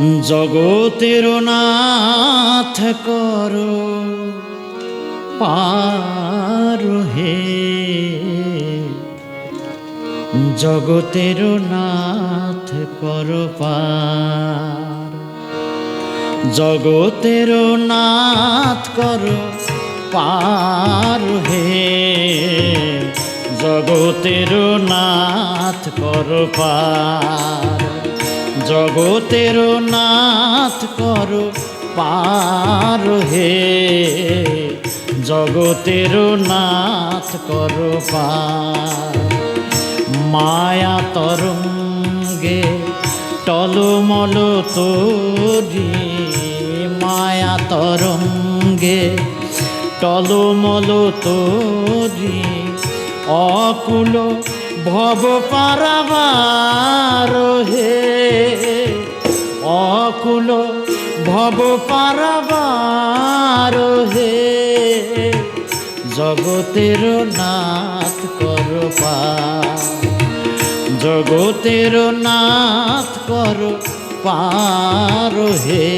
জগতের নাথ কর, পার জগতের নাথ কর, পার। জগতের নাথ কর, পার হে। জগতের নাথ কর, পার। জগতের নাথ কর পার হে। জগতের নাথ কর পার। মায়া তরঙ্গে টলমল তোরি। মায়া তরঙ্গে টলমল তোরি। অকুল ভব পারাবার হে অকুল ভব পারাবার হে জগতের নাথ কর পার জগতের নাথ কর পার হে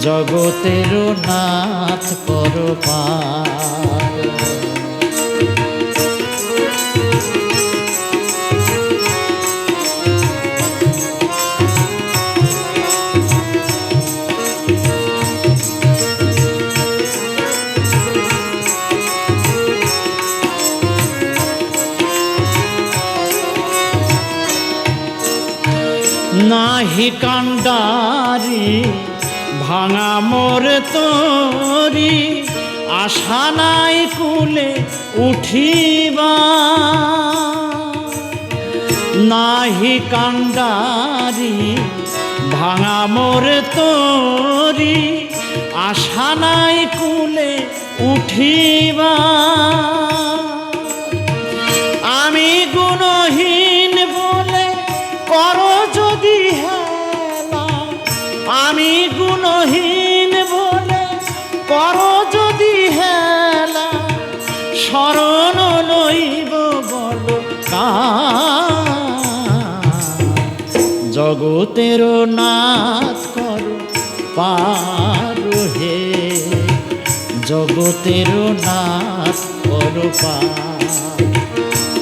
জগতের নাথ কর পার নাহি কান্ডারি, ভাঙা মোর তোরি, আশা নাই কুলে উঠিবা। নাহি কান্ডারি, ভাঙা মোর তোরি, আশা নাই কুলে উঠিবা। শরণ লইব বল জগতের নাথ কর, পার হে। জগতের কর, পার।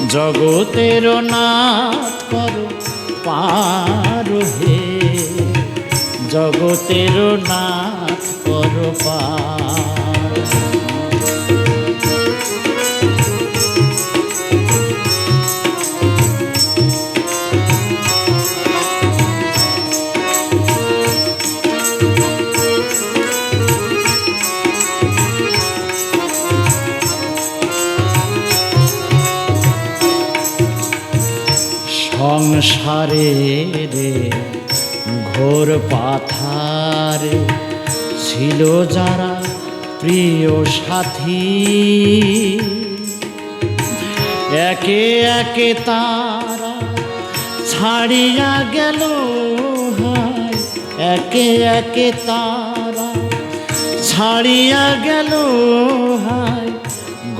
জগতের নাথ কর, পার হে। জগতের নাথ কর, পার। সংসারে রে, ঘোর পাথারে ছিল যারা প্রিয় সাথী। একে একে তারা ছাড়িয়া গেল হায়। একে একে তারা ছাড়িয়া গেল হায়।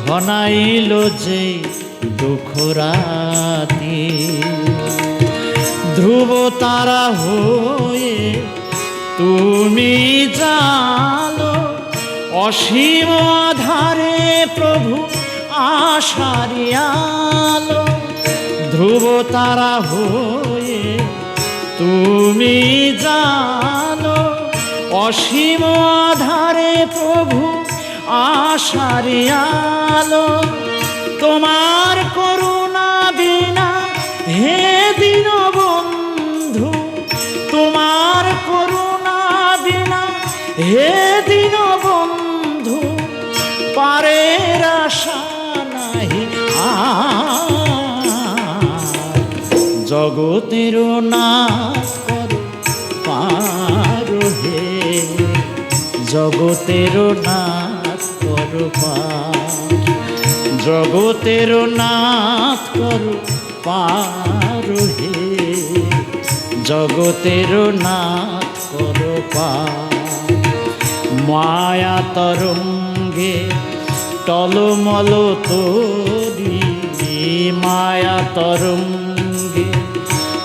ঘনাইল যে দুঃখ রাতি। ধ্রুব তারা হয়ে তুমি জালো অসীম আধারে প্রভু আশারিয়ালো ধ্রুব তারা হয়ে তুমি জানো অসীম আধারে প্রভু আশারিয়ালো তোমার করুণা হে দিন বন্ধু পারের আশা নাহি। জগতের নাশ কর পার হে। জগতের নাশ কর পার। জগতের নাথ কর পার হে। জগতের নাথ কর পার। মায়া তরঙ্গে টলমল তোরি মায়া তরঙ্গে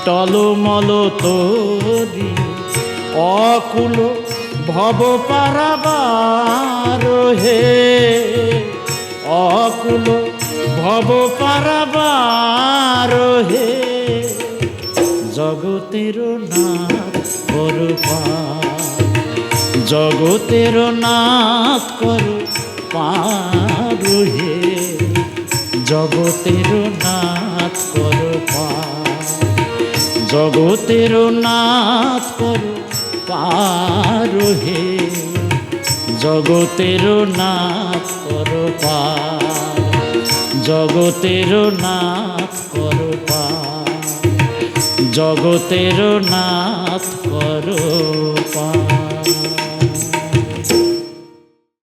টলমল তোরি। অকুল ভব পারাবার হে অকুল ভব পারাবার হে জগতের নাথ করু জগতের নাথ করু, পারু হে। জগতের নাথ করু জগতের নাথ করু, পারু হে। জগতের নাথ করু, পার। জগতের নাথ করু, পার। জগতের নাথ করো পা